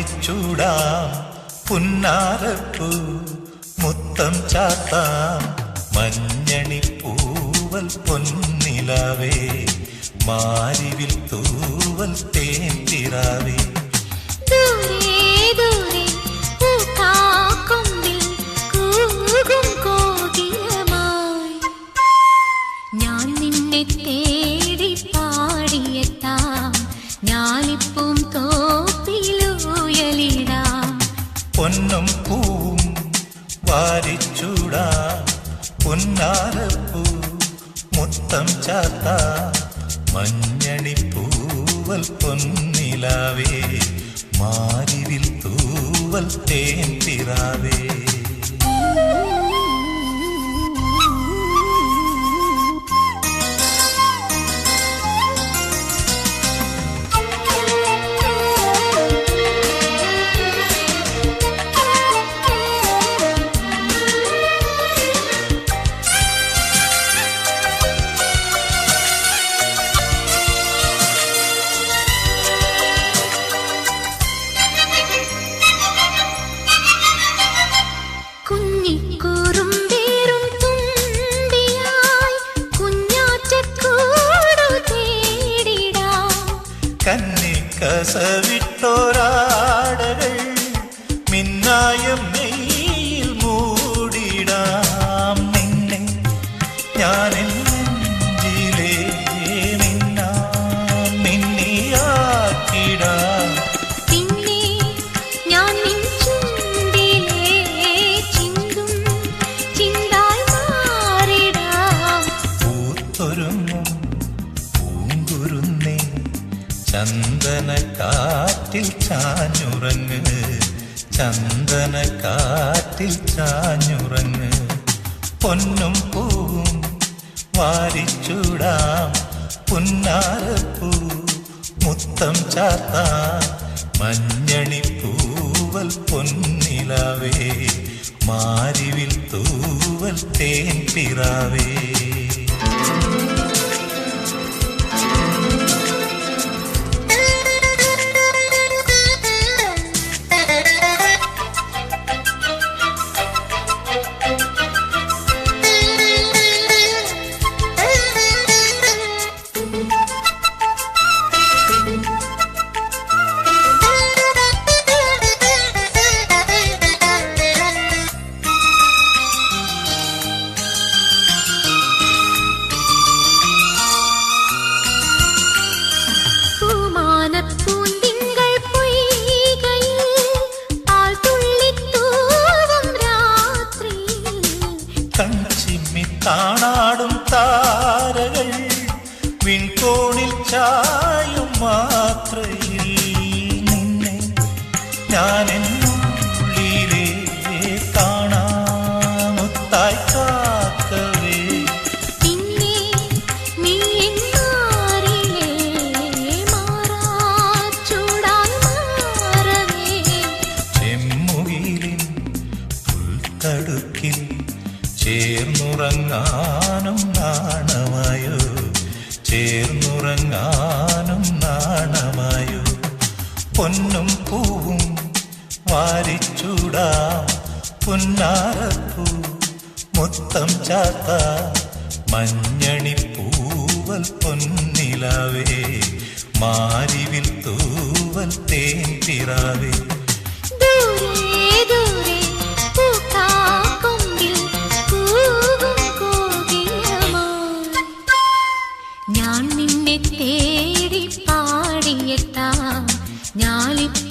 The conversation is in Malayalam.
വാരിച്ചൂടാം പുന്നാരപ്പൂ മുത്തം ചാത്താം മഞ്ഞണി പൂവൽ പൊന്നിലാവേ മാരിവിൽ തൂവൽ തേൻ ദൂരെ പൊന്നും പൂവും വാരിച്ചൂടാ. പൊന്നാരപ്പൂ മുത്തം ചാത്ത. മഞ്ഞണിപ്പൂവൽ പൊന്നിലാവേ. മാരിവിൽ തൂവൽ തേൻ കുഞ്ഞിക്കുറുമ്പേറും കന്നി കസവിട്ടോരാടകൾ മിന്നായം നെയ്യിൽ മൂടിടാം നിന്നെ. ഞാൻ നെഞ്ചിലേ മിന്നാം മിന്നിയാക്കിടാം പൂത്തൊരുങ്ങും പൂങ്കുരുന്നേ ചന്ദന കാറ്റിൽ ചാഞ്ഞുറങ്ങ്. ചന്ദന കാറ്റിൽ ചാഞ്ഞുറങ്ങ്. പൊന്നും പൂവും വാരിച്ചൂടാം. പുന്നാരപ്പൂ മുത്തം ചാത്താം മഞ്ഞണി പൂവൽ പൊന്നിലാവേ. മാരിവിൽ തൂവൽ തേൻ പിറാവേ. ചേർന്നുറങ്ങാനും നാണമായോ? ചേർന്നുറങ്ങാനും നാണമായോ? പൊന്നും പൂവും വാരിച്ചൂടാ. പുന്നാരപ്പൂ മൊത്തം ചാത്ത മഞ്ഞണി പൂവൽ പൊന്നിലാവേ. മാരിവിൽ തൂവൽ തേൻ തിറാവേ ചെയ്യത്താം ഞാലിപ്പ